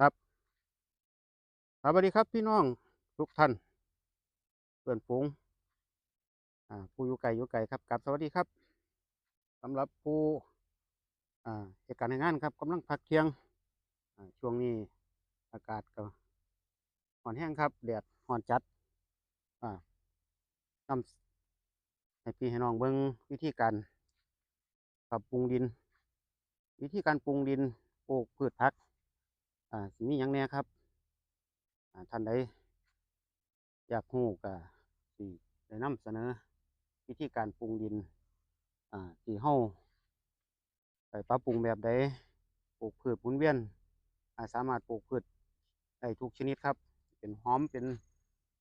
ครับสวัสดีครับพี่น้องทุกท่านเพื่อนฝูงอ่าผู้อยู่ไกลอยู่ไกลครับกับสวัสดีครับสำหรับผู้อ่าเหตุการณ์ในงานครับกำลังพักเที่ยงอ่าช่วงนี้อากาศก็ร้อนแห้งครับแดดร้อนจัดอ่านำให้พี่ให้น้องเบิ่งวิธีการปรับปรุงดิน วิธีการปรุงดินปลูกพืชผัก อ่าสิมีหยังแน่ครับอ่าท่านใดอยากรู้ก็สิได้นำเสนอวิธีการปรุงดินอ่าที่เฮาไปปรับปรุงแบบใดปลูกพืชหมุนเวียนอ่าสามารถปลูกพืชได้ทุกชนิดครับ เป็นหอมเป็น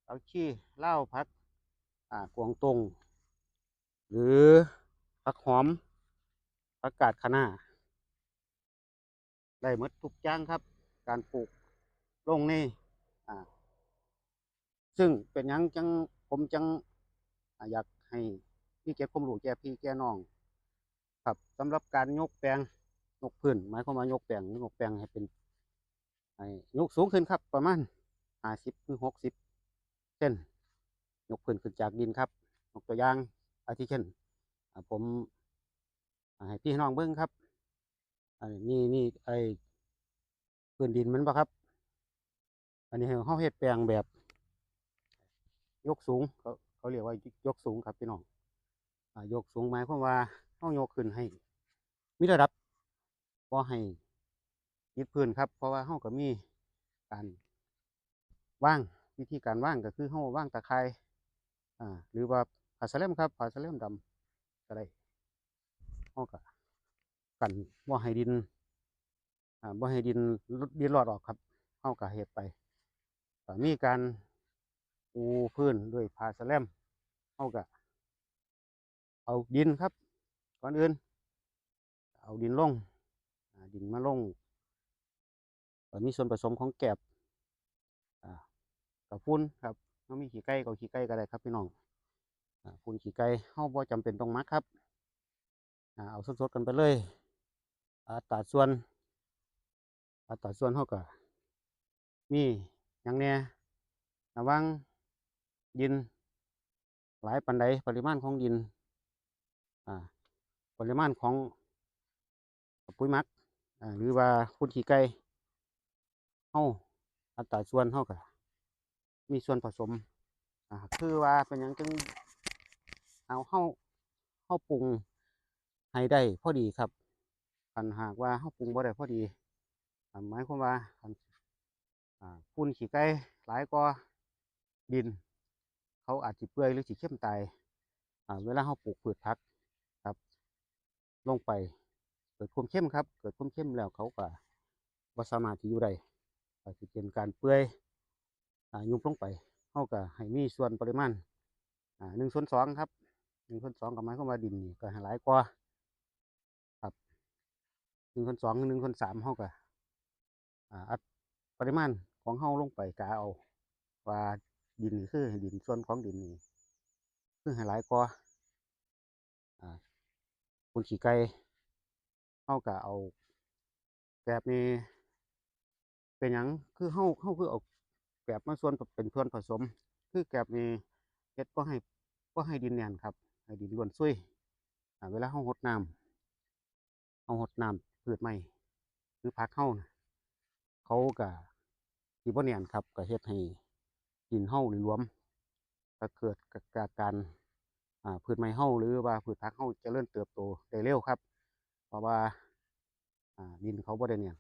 ผักชีลาวผักอ่ากวางตงหรือผักหอมผักกาดคะน้าได้หมดทุกอย่างครับ การปลูกลงนอ่า ซึ่งเป็นยังจังผมจังอยากให้พี่เก็บความรู้แก่พี่แก่น้อง ครับสำหรับการยกแปลงยกพื้นหมายความว่ายกแปลงยกแปลงให้เป็นให้ยกสูงขึ้นครับ ประมาณห้าสิบหรือหกสิบเส้นยกพื้นขึ้นจากดินครับยกตัวอย่างอาทิเช่นผมให้พี่น้องเบิ้งครับนนี้นี่ไอ พื้นดินมันปะครับ อันนี้เขาเฮ็ดแปลงแบบ ยกสูงเขาเขาเรียกว่ายกสูงครับพี่น้องอยกสูงหมายความว่าเขายกขึ้นให้ มีระดับพอให้ยึดพื้นครับ เพราะว่าเขาก็มีการว่างวิธีการว่างก็คือเขาว่างตะไคร่หรือว่าผาสะเลมครับผาสะเลมดำก็ได้เขาก็กันว่าให้ดิน บ่ให้ดินดินรอดออกครับเข้าก็เฮ็ดไปมีการปูพื้นด้วยผาสะเล่มเข้าก็เอาดินครับก่อนอื่น เอาดินลงดินมาลงมีส่วนผสมของแกบอ่ากับฟุ้นครับเขามีขี้ไก่ก็ขี้ไก่ก็ได้ครับพี่น้องฟุ้นขี้ไก่เข้าบ่จำเป็นต้องมักครับเอาสดๆกันไปเลยอัตราส่วน อัตราส่วนเขาก็มีอย่างเนี้ยระว่างดิน หลายปันใดปริมาณของดินอ่าปริมาณของปุ๋ยมักอ่าหรือว่าคุณขี้ไก่เฮาอัตราส่วนเฮาก็มีส่วนผสมอ่าคือว่าเป็นหยังจึงเอาเฮาเฮาปรุงให้ได้พอดีครับคันหากว่าเฮาปรุงบ่ได้พอดี หมายความว่าคันอ่าฝุ่นขี้ไก่หลายกว่าดิน เขาอาจสิเปื่อยหรือสิเข้มตายอ่าเวลาเราปลูกพืชผักครับ ลงไปเกิดความเข้มครับ เกิดความเข้มแล้วเขาก็บ่สามารถที่อยู่ได้ก็สิเป็นการเปื่อยอ่ายุบลงไปเขาก็ให้มีส่วนปริมาณอ่าหนึ่งส่วนสองครับหนึ่งส่วนสองก็หมายความาดินนี่ก็ให้หลายกว่าครับหนึ่งส่วนสองหนึ่งส่วนสามเขาก็ อัดปริมาณของเฮาลงไปกะเอาว่าดินนี่คือดินส่วนของดินนี่คือให้หลายกว่าอ่าคุณขี้ไก่เฮากะเอาแบบนี้เป็นหยังคือเฮาเฮาคือเอาแบบมาส่วนเป็นส่วนผสม คือแกบนี้เฮ็ดบ่ให้บ่ให้ดินแน่นครับ ให้ดินล้วนซุยเวลาเฮารดน้ำเฮารดน้ำพืชไม้หรือผักเฮานะ เขาก็สิบ่แน่นครับก็เฮ็ดให้ดินเฮานี่รวมก็เกิดกับการอ่าพืชไม้เฮาหรือว่าพืชผักเฮาจเจริญเติบโตได้เร็วครับ เพราะว่าอ่าดินเขาบ่ได้แน่น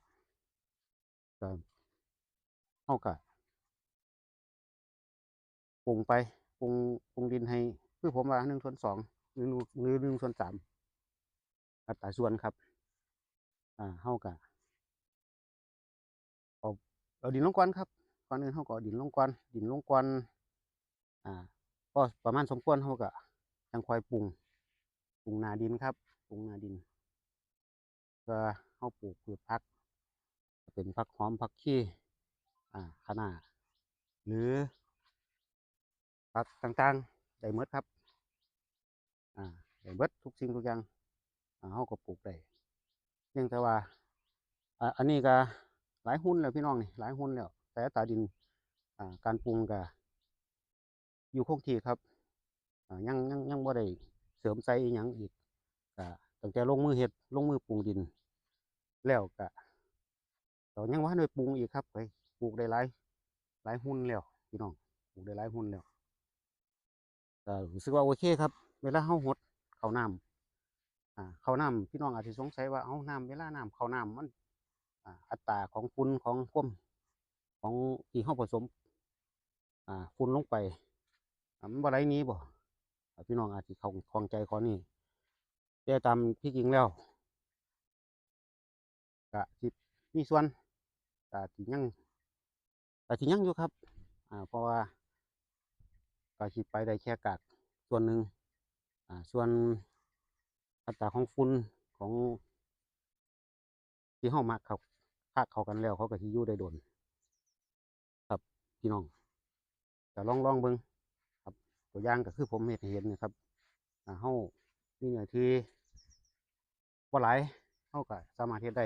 ก็เฮาก็ปรุงไปปรุงปรุงดินให้คือผมว่าหนึ่งส่วนสองหรือหรือหนึ่งส่วนสามอัตราส่วนครับ อ่าเฮาก็ เอาดินลงก่อนครับก่อนอื่นเขาก็ดินลงก่อนดินลงก่อนอ่าก็ประมาณสมควรเขาก็ยังคอยปรุงปรุงนาดินครับปรุงนาดินเพื่อเขาปลูกพืชพัก เป็นพักหอมพักชีอ่าคะน้าหรือพักต่างๆได้หมดครับอ่าได้หมดทุกสิ่งทุกอย่างอ่าเขาก็ปลูกได้เพียงแต่ว่าอ่าอันนี้ก็ หลายหุ้นแล้วพี่น้องนี่หลายหุ้นแล้ว แต่ตาดินอ่าการปรุงก็อยู่คงที่ครับอ่ายังยังยังบ่ได้เสริมใส่อิหยังอีกก็ตั้งแต่ลงมือเฮ็ดลงมือปรุงดิน แล้วก็ก็ยังว่าได้ปรุงอีกครับไปปลูกได้หลายหลายหุ้นแล้วพี่น้องปลูกได้หลายหุ้นแล้วก็รู้สึกว่าโอเคครับ เวลาเฮาหดเข้าน้ำอ่าเข้าน้ำพี่น้องอาจจะสงสัยว่าเอาน้ำเวลาน้ำเข้าน้ำมัน อัตราของฝุ่นของความของที่เฮาผสมอ่าฝุ่นลงไปอันบ่ไหลหนี้บ่อ่าพี่น้องอาจสิเขาคลองใจข้อนี้แต่ตามที่จริงแล้วก็สิมีส่วนก็สิยังก็สิยังอยู่ครับอ่าเพราะว่าก็สิไปได้แค่กากส่วนหนึ่งอ่าส่วนอัตราของฝุ่นของที่เฮามักเขา คักเขากันแล้วเขาก็สิอยู่ได้โดน ครับพี่น้องก็ลองลองเบิ่งครับ ตัวอย่างก็คือผมเฮ็ดให้เห็นนะครับอ่าเฮามีเนื้อที่บ่หลายเฮาก็สามารถเฮ็ดได้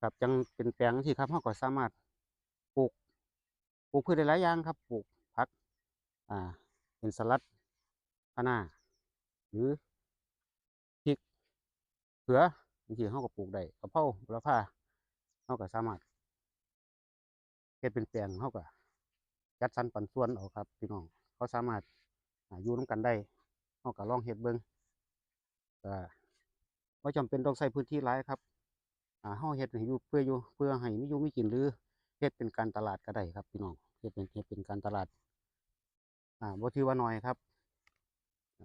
ครับจังเป็นแปลงที่ครับเฮาก็สามารถปลูกปลูกพืชได้หลายอย่างครับปลูกผัก อ่า เป็นสลัดคะน้าหรือพริกเขือบางทีเขาก็ปลูกได้กะเพราบุรพา เขาก็สามารถเฮ็ดเป็นแปลงเขาก็จัดสรรปันส่วนเอาครับพี่น้องเขาสามารถอยู่ร่วมกันได้เขาก็ลองเฮ็ดเบิ่งก็บ่จำเป็นต้องใช้พื้นที่หลายครับอ่าเฮาเฮ็ดให้อยู่เพื่ออยู่เพื่อให้มีอยู่มีกินหรือเฮ็ดเป็นการตลาดก็ได้ครับพี่น้องเฮ็ดเป็นเฮ็ดเป็นการตลาดอ่าบ่ถือว่าน้อยครับ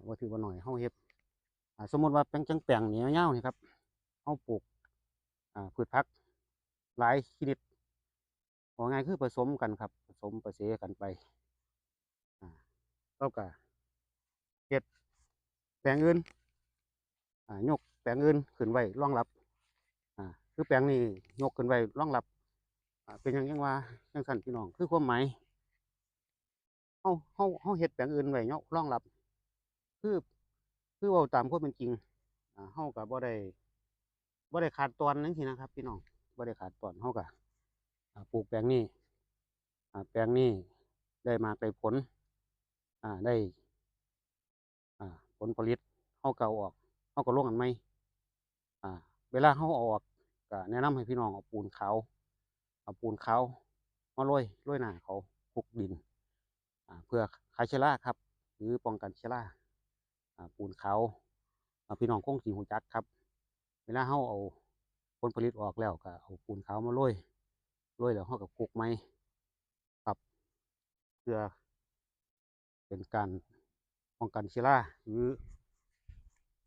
บ่ถือว่าน้อยเฮาเฮ็ดอ่าสมมุติว่าแปลงจังแปลงเหนียวๆนี่ครับเอาปลูกอ่าพืชผัก หลายชนิดว่าง่ายคือผสมกันครับ ผสมประเสกันไปอ่าแล้วก็เฮ็ดแปลงอื่นยกแปลงอื่นขึ้นไว้รองรับคือแปลงนี้ยกขึ้นไว้รองรับเป็นอย่างยังว่าจังสั่นพี่น้องคือความหมายเฮาเฮาเฮาเฮ็ดแปลงอื่นไว้ยกรองรับ คือคือเว้าตามความเป็นจริงเฮาก็บ่ได้บ่ได้ขาดตอนนั่นสินะครับ พี่น้อง บ่ได้ขาดตอนเฮาก็อ่าปลูกแปลงนี้อ่แปลงนี้ได้มากได้ผลได้ผลผลิตเฮาก็เอาออกเฮาก็ลงอันใหมเวลาเฮาอาออกก็แนะนำให้พี่น้องเอาปูนขาวเอาปูนขาวมาโรยโรยหน้าเขาคลุกดินเพื่อฆ่าเชื้อราครับ หรือป้องกันเชื้อราอ่าปูนขาวพี่น้องคงสิรู้จักครับ เวลาเราเอา ผลผลิตออกแล้วก็เอาปูนขาวมาโรยโรยแล้วเราก็คลุกไมครับเพื่อเป็นการป้องกันเชื้อราหรือ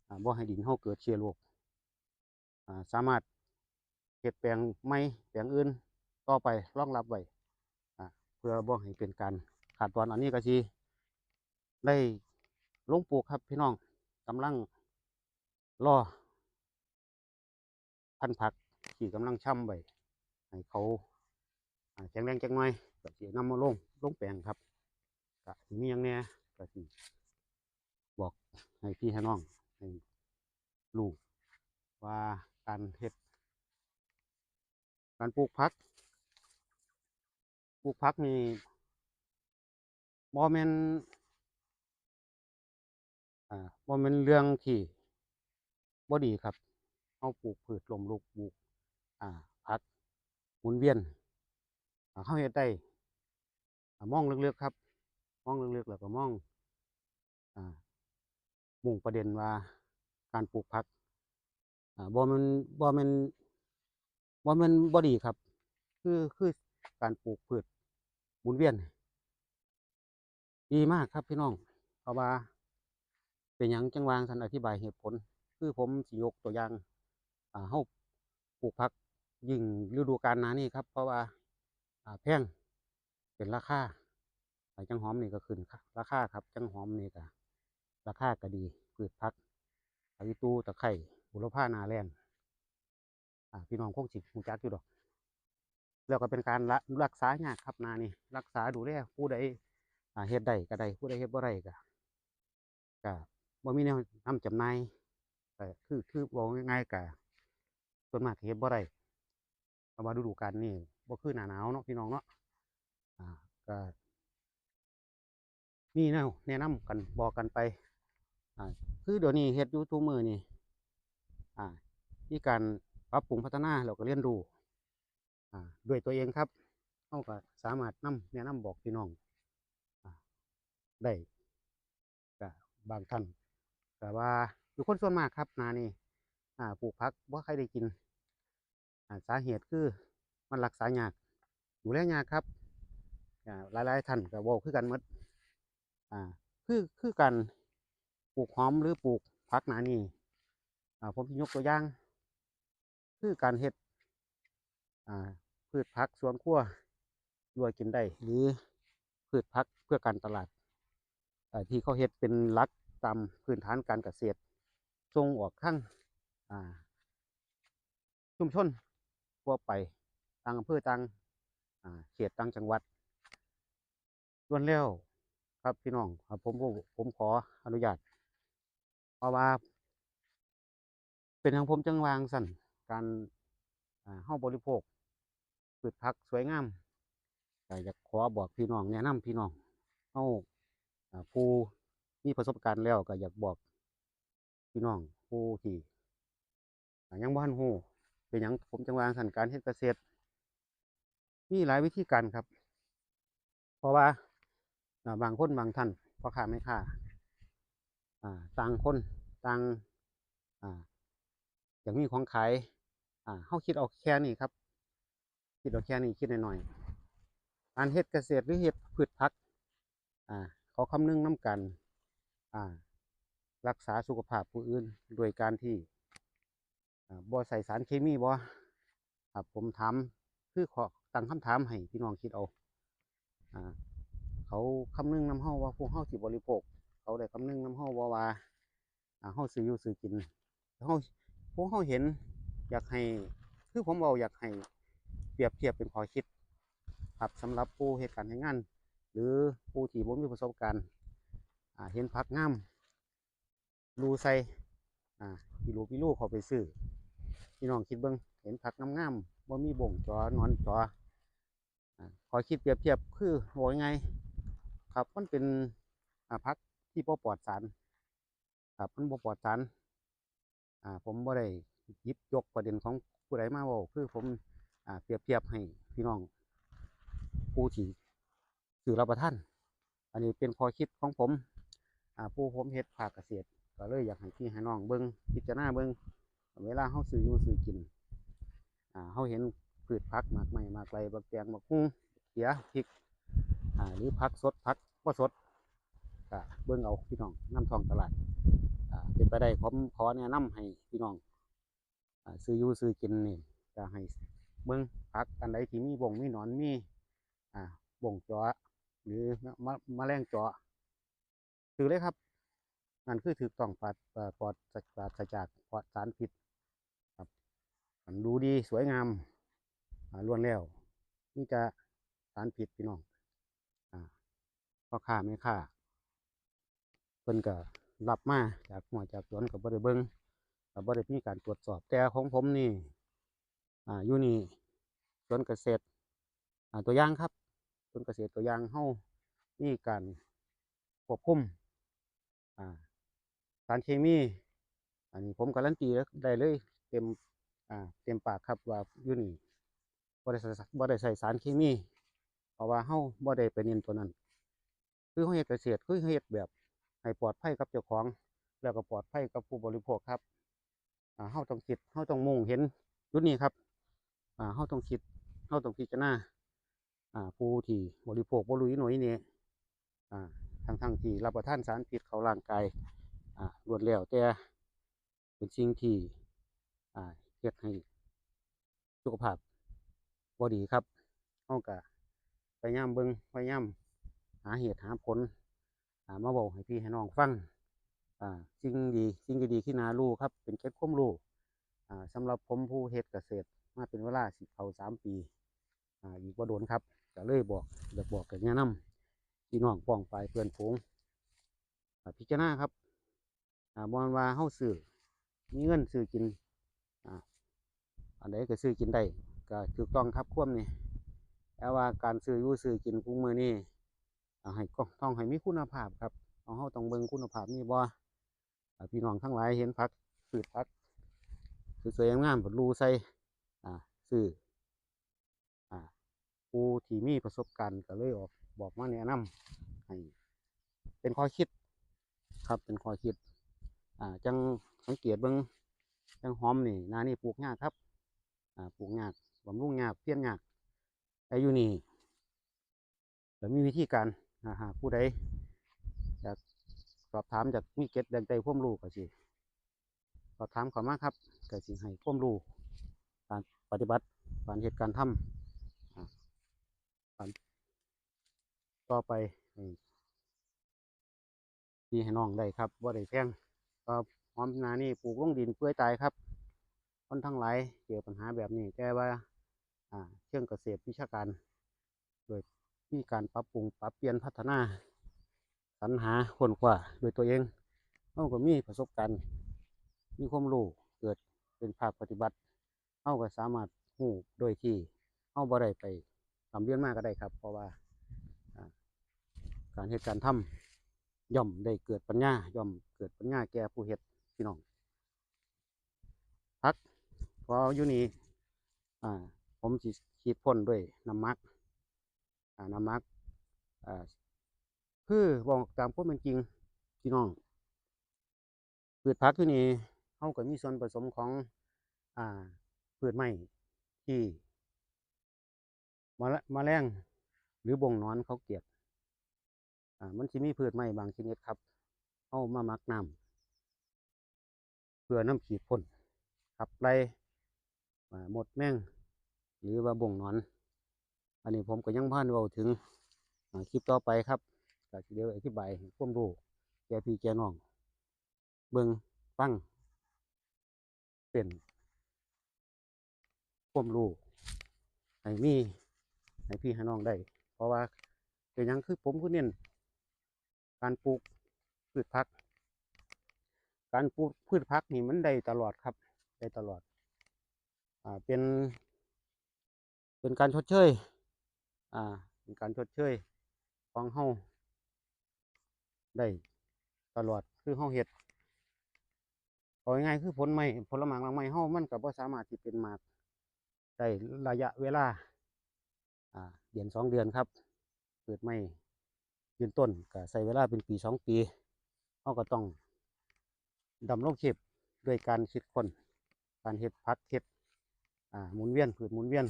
อ่าบ่ให้ดินเราเกิดเชื้อโรคสามารถเฮ็ดแปลงไม้แปลงอื่นต่อไปรองรับไว้เพื่อบ่ให้เป็นการขาดตอนอันนี้ก็สิได้ลงปลูกครับพี่น้องกำลังรอ พันธุ์ผักที่กำลังช่ำไว้ให้เขาแข็งแรงจังหน่อยก็สินำมาลงลงแปลงครับก็สิมีหยังแหน่ก็สิบอกให้พี่ให้น้องให้ลูกว่าการเฮ็ด การปลูกผักปลูกผักนี่บ่แม่นอ่าบ่แม่นเรื่องที่บ่ดีครับาปลูกพืชลมลุกปลูกอ่าผักหมุนเวียนอ่าเขาเฮ็ดได้อ่ามองเลึกๆครับ มองเลึกๆแล้วก็มองอ่ามุ่งประเด็นว่าการปลูกผักอ่าบ่มันบ่มันบ่มันบ่ดีครับ คือคือการปลูกพืชหมุนเวียน ดีมากครับพี่น้องเพราะว่าเป็นหยังจังวางสันอธิบายเหตุผล คือผมสิยกตัวอย่าง เฮาปลูกผักยิ่งฤดูกาลหนานี้ครับ เพราะว่าอ่าแพงเป็นราคาจังหอมนี่ก็ขึ้นค่ะราคาครับ จังหอมนี่ก็ราคาก็ดีพืชผักอาวิตูตะไคร้บุรพานาแรงอ่าพี่น้องคงสิรู้จักอยู่ดอก แล้วก็เป็นการรักษายากครับนานี่รักษาดูแลผู้ใดอ่าเฮ็ดได้ก็ได้ผู้ใดเฮ็ดบ่ได้ก็ก็บ่มีแนวนำจำหน่ายก็คือคือบอกง่ายๆกะ ส่วนมากเฮ็ดบ่ได้เพราะว่าฤดูกาลนี่บ่คือหนาหนาวเนาะพี่น้องเนาะอ่าก็มีแนวแนะนำกันบอกกันไปอ่าคือเดี๋ยวนี้เฮ็ดอยู่ทุกมือนี่อ่ามีการปรับปรุงพัฒนาแล้วก็เรียนรู้อ่าด้วยตัวเองครับเฮาก็สามารถนำแนะนำบอกพี่น้องอ่าได้ก็บางท่านก็ว่าอยู่คนส่วนมากครับนานี่อ่าปลูกผักบ่ใครได้กิน สาเหตุคือมันรักษายากดูแลยากครับอ่าหลายๆท่านก็เว้าคือกันมดอ่าคือคือการปลูกหอมหรือปลูกผักหนานี่อ่าผมสิยกตัวอย่าง คือการเฮ็ดอ่าพืชผักสวนครัวรวยกินได้ หรือพืชผักเพื่อการตลาดอ่ที่เขาเฮ็ดเป็นลักตามพื้นฐานการเกษตรส่งออกข้างอ่าชุมชน ทั่วไปต่างอำเภอต่างเขตต่างจังหวัดล้วนแล้วครับพี่น้องครับผมผมขออนุญาตเพราะว่า เป็นทางผมจังวางสั่นการอ่าเฮาบริโภคพืชผักสวยงามก็อยากขอบอกพี่น้องแนะนำพี่น้องเฮาอ่าผู้มีประสบการณ์แล้วก็อยากบอกพี่น้องผู้ที่ยังบ่ทันฮู้ เป็นหยังผมจังวางสันการเฮ็ดเกษตรมีหลายวิธีการครับ เพราะว่าบางคนบางท่านพ่อค้าแม่ค้าอ่าต่างคนต่างอ่าอยากมีของขายอ่าเฮาคิดเอาแค่นี้ครับ คิดเอาแค่นี้คิดหน่อยๆการเฮ็ดเกษตรหรือเฮ็ดพืชผักเขาคำนึงน้ำกันรักษาสุขภาพผู้อื่นโดยการที่ บ่ใส่สารเคมีบ่ครับผมถามคือขอตั้งคำถามให้พี่น้องคิดเอาอ่าเขาคำนึงน้ำเฮาว่าพวกเฮาสิบริโภค เขาได้คำนึงน้ำเฮาบ่ว่าอ่าเฮาซื้ออยู่ซื้อกินเฮาพวกเฮาเห็น อยากให้คือผมเอาอยากให้เปรียบเทียบเป็นข้อคิด ครับสำหรับผู้เฮ็ดการเฮ็ดงานหรือผู้ที่บ่มีประสบการณ์อ่าเห็นผักงามรูใส่อ่าพี่ลูกพี่ลูกเขาไปซื้อ พี่น้องคิดเบิ่งเห็นผักงามๆบ่มีบ่งจอนอนจออ่าขอคิดเปรียบเทียบคือโหยังไง ครับมันเป็นอ่าผักที่บ่ปลอดสารครับมันบ่ปลอดสารอ่าผมบ่ได้ยิบยกประเด็นของผู้ใดมาเว้าคือผมอ่าเปรียบเทียบให้พี่น้องผู้ที่ซื้อรับประทาน อันนี้เป็นข้อคิดของผมอ่าผู้ผมเฮ็ดภาคเกษตร ก็เลยอยากให้พี่ให้น้องเบิ่งพิจารณาเบิ่ง เวลาเขาซื้ออยู่ซื้อกิน อ่าเขาเห็นพืชผักมากใหม่มากไรบักแตงบักฮุ้งเขียพริก อ่า หรือผักสดผักบ่สดก็เบิ่งเอาพี่น้องน้ำทองตลาด อ่า เป็นไปได้ผมขอแนะนำให้พี่น้อง อ่า ซื้ออยู่ซื้อกินนี่ก็ให้เบิ่งผักอันใดที่มีบ่งมีหนอนมี อ่า บ่งจาะหรือมะมะแรงจาะซื้อเลยครับนั่นคือถูกต้องปลอดเอ่อปลอดปราศจากปลอดสารพิษ ดูดีสวยงามล้วนแล้วนี่จะสารผิดพี่น้องอพ่อค้าแม่ค้าเพิ่นก็รับมาจากหัวจากสวนกับบ่ได้เบิงกับบ่ได้มีการตรวจสอบแต่ของผมนี่อ่าอยู่นี่สวนเกษตรอ่าตัวอย่างครับสวนเกษตรตัวอย่างเฮ้ามีการควบคุมอ่าสารเคมี อันนี้ผมการันตีได้เลยเต็ม อ่าเต็มปากครับว่าอยู่นี่บ่ได้ใส่บ่ได้ใส่สารเคมีเพราะว่าเฮาบ่ได้ไปเน้นตัวนั้น คือเฮาเฮ็ดเกษตรคือเฮ็ดแบบให้ปลอดภัยกับเจ้าของ แล้วก็ปลอดภัยกับผู้บริโภคครับอ่าเฮาต้องคิดเฮาต้องมุ่งเห็นจุดนี้ครับอ่าเฮาต้องคิดเฮาต้องพิจารณาอ่าผู้ที่บริโภคบ่รู้อีหน่อยนี่อ่าทั้งทั้งที่รับประทานสารพิษเข้าร่างกายอ่ารวดแล้วแต่เป็นสิ่งที่อ่า เฮ็ดให้สุขภาพบ่ดีครับเฮาก็พยายามเบิ่งพยายามหาเหตุหาผลอ่ามาบอกให้พี่ให้น้องฟังอ่าสิ่งดีสิ่งดีๆที่น่ารู้ครับ เป็นเก็บความรู้อ่าสำหรับผมผู้เฮ็ดเกษตรมาเป็นเวลาสิเข้าสามปีอ่าอีกบ่โดนครับก็เลยบอกอยากบอกกับแนะนำพี่น้องป้องปเพื่อนฝูงอ่าพิจารณาครับอ่าบ่ว่าว่าเฮาซื้อมีเงินซื้อกิน อันใดก็ซื้อกินได้ก็ถูกต้องครับควมนี่แต่ว่าการซื้ออยู่ซื้อกินกุ้งมือนี่ให้ก็ต้องให้มีคุณภาพครับเอาเฮาต้องเบิ่งคุณภาพมีบ่อ่พี่น้องทั้งหลายเห็นผักพืชผักสวยๆงามๆผลรูใส่อ่าซื้ออ่าผู้ที่มีประสบการณ์ก็เลยออกบอกมาแนะนำให้เป็นข้อคิดครับเป็นข้อคิด อ่าจังสังเกตเบิ่งจังหอมนี่นานี่ปลูกยากครับ ปลูกยากบำรุงยากเพี้ยนยากแต่อยู่นี่จะมีวิธีการหากผู้ใดอยากสอบถามจากมีเก็ตแดงใจควมรู้ก็สิสอบถามขามาครับก็สิให้ควมรู้การปฏิบัติการเหตุการณ์ทำการต่อไปให้พี่ให้น้องได้ครับว่าได้แพงก็หอมนานี่ปลูกลงดินเปื่อตายครับ คนทั้งหลายเจอปัญหาแบบนี้แต่ว่าอ่าเชิงเกษตรวิชาการ โดยมีการปรับปรุงปรับเปลี่ยนพัฒนาสรรหาคนกว่าโดยตัวเองเขาก็มีประสบการณ์มีความรู้เกิดเป็นภาคปฏิบัติเขาก็สามารถหูโดยที่เขาบ่ได้ไปทำเรียนมากก็ได้ครับ เพราะว่าการเหตุการณ์ทำย่อมได้เกิดปัญญาย่อมเกิดปัญญาแก่ผู้เฮ็ดพี่น้อง พออยู่นี่อ่า ผมสิฉีดพ่นด้วยน้ำมักอ่าน้ำมักอ่าคือบอกตามความเป็นจริงพี่น้องพืชผักอยู่นี่เขาก็มีส่วนผสมของ อ่าพืชไม้ที่มาแมลงหรือบ่งนอนเขาเกลียดอ่ามันจะมีพืชไม้บางชนิดครับเอามามักน้ำเพื่อน้ำขีดพ่นขับไล่ หมดแม่งหรือว่าบ่งนอน อันนี้ผมก็ยังพานเว้าถึงคลิปต่อไปครับก็สิเดี๋ยวอธิบายให้ความรู้แก่พี่แกน้อง เบิ่งฟังเป็นความรู้ให้มีให้พี่ให้น้องได้ เพราะว่าเป็นยังคือผมคือเน้นการปลูกพืชผัก การปลูกพืชผักนี่มันได้ตลอดครับ ได้ตลอด เป็น เป็นการชดเชย อ่า เป็นการชดเชยของเฮาได้ตลอดคือเฮาเฮ็ดเอาง่ายๆคือผลไม้ผลหมากหมากไม้เฮามันก็บ่สามารถที่เป็นหมากได้ระยะเวลา อ่า เดือนสองเดือนครับ เกิดไม่ยืนต้นก็ใช้เวลาเป็นปีสองปีเฮาก็ต้องดำรงชีพด้วยการคิดค้นการเฮ็ดพักเฮ็ด อ่าหมุนเวียนพืชหมุนเวียน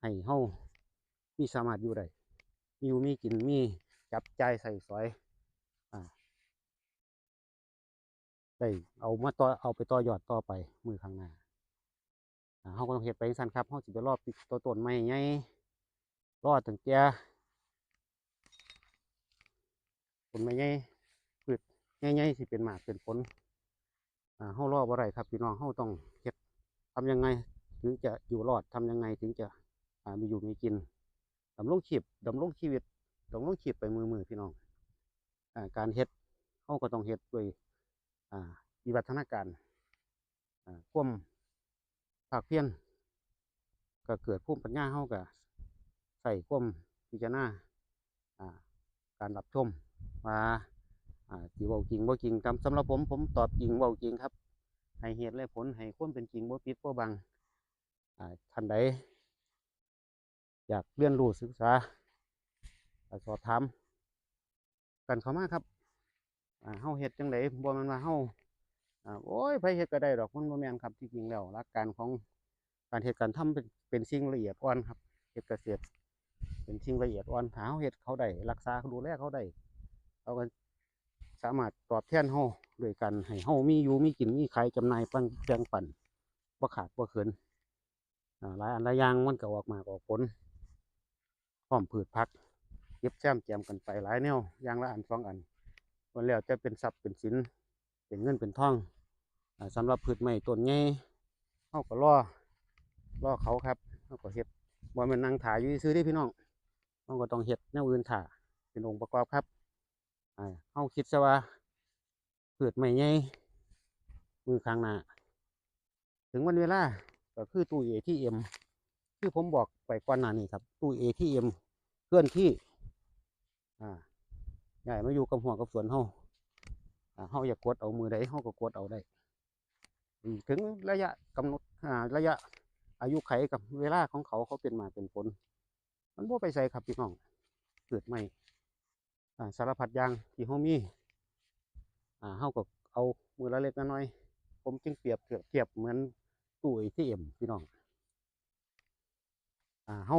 ให้เฮามีสามารถอยู่ได้มีอยู่มีกินมีจับใจใส่สอยอ่าได้เอามาต่อเอาไปต่อยอดต่อไปมือข้างหน้าอ่าเฮาก็ต้องเฮ็ดไปจั่งซั้นครับเฮาสิไปรอปิดตัวต้นไม้ใหญ่รอตั้งแต่ต้นไม้ใหญ่พืชใหญ่ๆสิเป็นหมากเป็นผลอ่าเฮารอบ่ได้ครับพี่น้องเฮาต้องเฮ็ดทำยังไง ถึงจะอยู่รอดทำยังไงถึงจะมีอยู่มีกินดำรงชีพดำรงชีวิตดำรงชีพไปมือมือพี่น้องอการเฮ็ดเขาก็ต้องเฮ็ดด้วยวิวัฒนาการควมภาคเพียรก็เกิดภูมิปัญญาเขาก็ใส่ควมพิจารณาการรับชมว่าจีเว้าจริงบ่จริงตามสำหรับผมผมตอบจริงเว้าจริงครับให้เหตุและผลให้ควมเป็นจริงบ่ปิดบ่บัง ท่านใดอยากเรียนรู้ศึกษาสอบถามกันเข้ามาครับอ่าเฮาเฮ็ดจังไดบ่แม่นว่าเฮาอ่าโอ้ยไผเฮ็ดก็ได้ดอกมันบ่แม่นครับที่จริงแล้วหลักการของการเฮ็ดการทำเป็นเป็นสิ่งละเอียดอ่อนครับเฮ็ดเกษตรเป็นสิ่งละเอียดอ่อนถ้าเฮาเฮ็ดเขาได้รักษาดูแลเขาได้เขาก็สามารถตอบแทนเฮาด้วยกันให้เฮามีอยู่มีกินมีขายจำหน่ายปันแบ่งปันบ่ขาดบ่เขิน หลายอันหลายอย่างมันก็ออกมาออกผลพร้อมพืชผักเก็บแซมแจมกันไปหลายแนวอย่างละอันสองอันวันแล้วจะเป็นทรัพย์เป็นสินเป็นเงินเป็นทองอ่าสำหรับพืชใหม่ต้นใหญ่เฮาก็รอรอเขาครับเฮาก็เฮ็ดบ่แม่นนั่งถ่ายอยู่ซื่อๆเด้พี่น้องเฮาก็ต้องเฮ็ดแนวอื่นถ่าเป็นองค์ประกอบครับอ่าเฮาคิดซะว่าพืชใหม่ใหญ่มือข้างหน้าถึงวันเวลา ก็คือตู้ ATM คือผมบอกไปก่อนหน้านี้ครับ ตู้ ATM เคลื่อนที่ อ่าใหญ่มาอยู่กับหัวกับสวนเฮาอ่าเฮาอยากกดเอามือใดเฮาก็กดเอาได้ถึงระยะกำหนดอ่าระยะอายุไขกับเวลาของเขาเขาเป็นมาเป็นผล มันบ่ไปใส่ครับพี่น้องเกิดใหม่อ่าสารพัดอย่างที่เฮามีอ่าเฮาก็เอามือละเล็กละน้อย ผมจึงเปรียบเทียบเทียบเหมือนตู้ ATM พี่น้องอ่าเฮา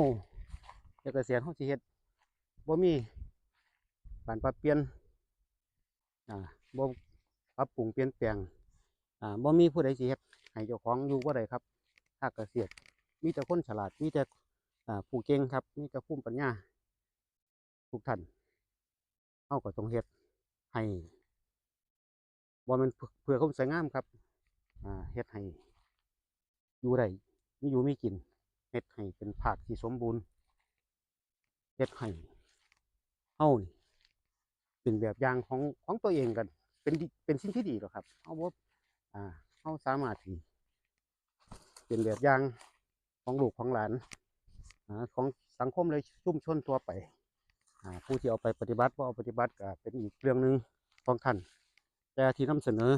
เอกเกษียณเฮาสิเฮ็ดบ่มีการปรับเปลี่ยนอ่าบ่ปรับปรุงเปลี่ยนแปลงอ่าบ่มีผู้ใดสิเฮ็ดให้เจ้าของอยู่บ่ได้ครับภาเกษตรมีแต่คนฉลาดมีแต่อ่าผู้เก่งครับมีแต่ภูมิปัญญาทุกท่านเฮาก็ต้องเฮ็ดให้บ่แม่นเพื่อเพื่อความสวยงามครับอ่าเฮ็ดให้ อยู่ได้มีอยู่มีกินเฮ็ดให้เป็นผักที่สมบูรณ์เฮ็ดให้เฮานี่เป็นแบบอย่างของของตัวเองกัน เป็นเป็นสิ่งที่ดีหรอครับเฮาบ่อ่าเฮาสามารถที่เป็นแบบอย่างของลูกของหลานอ่าของสังคมเลยชุ่มชนทั่วไปอ่าผู้ที่เอาไปปฏิบัติบ่เอาปฏิบัติก็เป็นอีกเรื่องหนึ่งของท่านแต่ที่นำเสนอ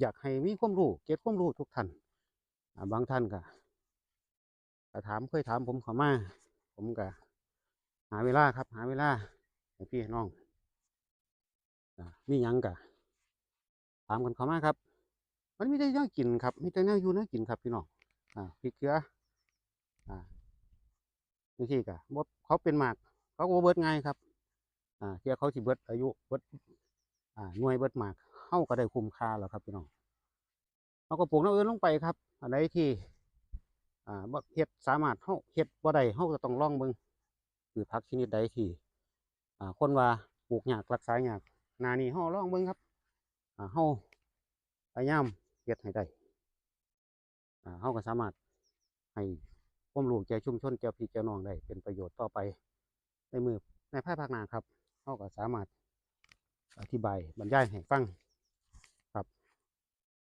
อยากให้มีความรู้เก็บความรู้ทุกท่าน บางท่านก็ก็ถามเคยถามผมเขามา ผมก็หาเวลาครับ หาเวลาให้พี่น้องมียังกะถามกันเขามาครับ มันไม่ได้แน่ากินครับมีแต่แน่าอยู่น่ากินครับพี่น้องอ่าพริกเกลืออ่าบางทีกะบดเขาเป็นหมาก เขาก็บ่เบิดง่ายครับ อ่าเที่ยเขาสิเบิดอายุเบิดอ่าหน่วยเบิดหมากเข้าก็ได้คุ้มค่าแล้วครับพี่น้องเขาก็ปลูกน้ำเอื่นลงไปครับ อันใดที่อ่าเฮ็ดสามารถเฮาเฮ็ดบ่ได้เฮาก็ต้องลองเบิ่งคือผักชนิดใดที่อ่าคนว่าปลูกยากรักษายากนานี้เฮาลองเบิ่งครับอ่าเฮาพยายามเฮ็ดให้ได้อ่าเฮาก็สามารถให้ความรู้แก่ชุมชนแก่พี่แก่น้องได้เป็นประโยชน์ต่อไปในมือในภายภาคหน้าครับเฮาก็สามารถอธิบายบรรยายให้ฟังครับ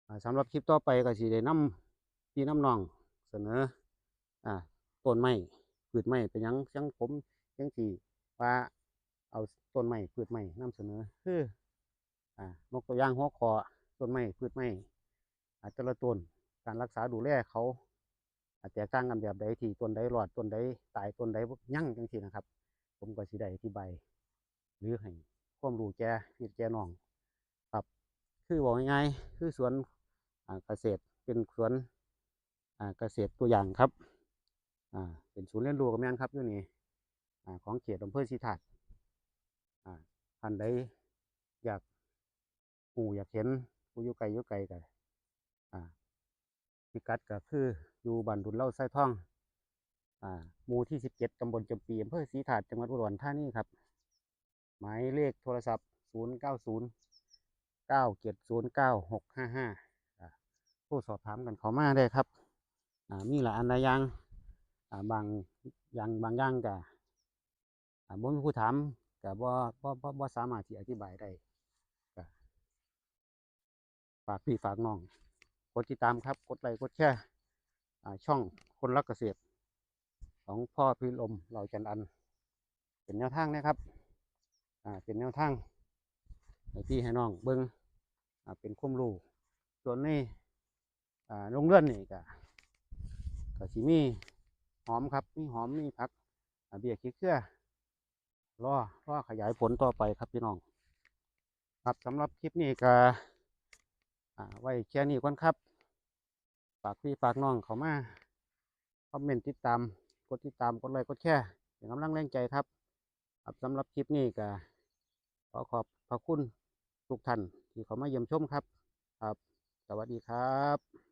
อ่าสำหรับคลิปต่อไปก็สิได้นำ พี่น้ำนองเสนอ อ่าต้นไม้พืชไม้เป็นยังจังผมจังสีว่าเอาต้นไม้พืชไม้นำเสนอคืออ่านกตัวอย่างหัวคอต้นไม้พืชไม้อาจจะละต้นการรักษาดูแลเขาอาจจะตกต่างกันแบบใดที่ต้นใดรอดต้นใดตายต้นใดยั่งจังซี่นะครับ ผมก็สิได้อธิบายหรือให้ความรู้แก่พี่แก่น้อง ครับ คือบอกง่ายๆคือสวนเกษตรเป็นสวน เกษตรตัวอย่างครับเป็นศูนย์เรียนรู้กับแม่นครับอยู่นี่ของเขตอำเภอสีถาดท่านใดอยากหูอยากเห็นผู้อยู่ไกลอยู่ไกลกันพิกัดก็คืออยู่บ้านดุนเล่าไส้ท่องหมู่ที่สิบเจ็ดตำบลจำปีอำเภอสีถาดจังหวัดอุดรธานีครับ หมายเลขโทรศัพท์ศูนย์เก้าศูนย์เก้าเจ็ดศูนย์เก้าหกห้าห้าโทรสอบถามกันเขามาได้ครับ มีหลายอันหลายอย่างบางอย่างบางอย่างก็อ่บ่มีผู้ถามก็บ่บ่บ่บ่สามารถที่อธิบายได้ก็ฝากพี่ฝากน้องกดติดตามครับ กดไลค์กดแชร์ช่องคนรักเกษตร ของพ่อพิลมเราจันอัน เป็นแนวทางนะครับเป็นแนวทางให้พี่ให้น้องเบิ้งเป็นความรู้ส่วนนี้อ่าโรงเรือนนี่ก็ ก็สิมีหอมครับ มีหอมมีผักอาเบี้ยขี้เกลือรอรอขยายผลต่อไปครับพี่น้อง ครับสำหรับคลิปนี้ก็ไว้แค่นี้ก่อนครับฝากพี่ฝากน้องเขามาคอมเมนต์ติดตามกดติดตามกดไลค์กดแชร์เป็นกำลังแรงใจครับครับสำหรับคลิปนี้ก็ขอขอบพระคุณทุกท่านที่เขามาเยี่ยมชมครับ ครับ สวัสดีครับ